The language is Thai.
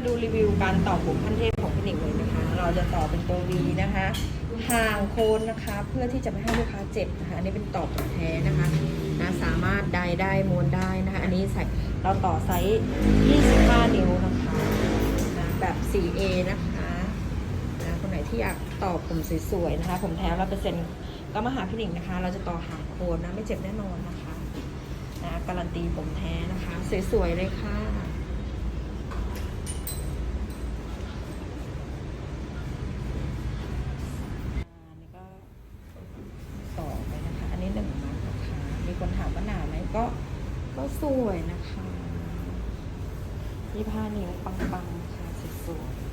มาดูรีวิวการต่อผมขั้นเทพของพี่หนิงเลยนะคะ เราจะต่อเป็นตัว V นะคะห่างโคนนะคะเพื่อที่จะไม่ให้ลูกค้าเจ็บนะคะอันนี้เป็นต่อแท้นะคะนะสามารถได้ได้มวนได้นะคะ อันนี้ใส่เราต่อไซส์ 25 นิ้วนะคะนะแบบ 4A นะคะนะคนไหนที่อยากต่อผมสวยๆนะคะ ผมแท้ร้อยเปอร์เซ็นต์ก็มาหาพี่หนิงนะคะ เราจะต่อห่างโคนนะไม่เจ็บแน่นอนนะคะนะการันตีผมแท้นะคะ สวยๆเลยค่ะ อันนี้ก็ต่อไปนะคะ อันนี้หนึ่งมัดนะคะ มี คนถามว่าหนาไหมก็ ก็สวยนะคะยี่ผ้านิ้วปังๆค่ะสวยๆ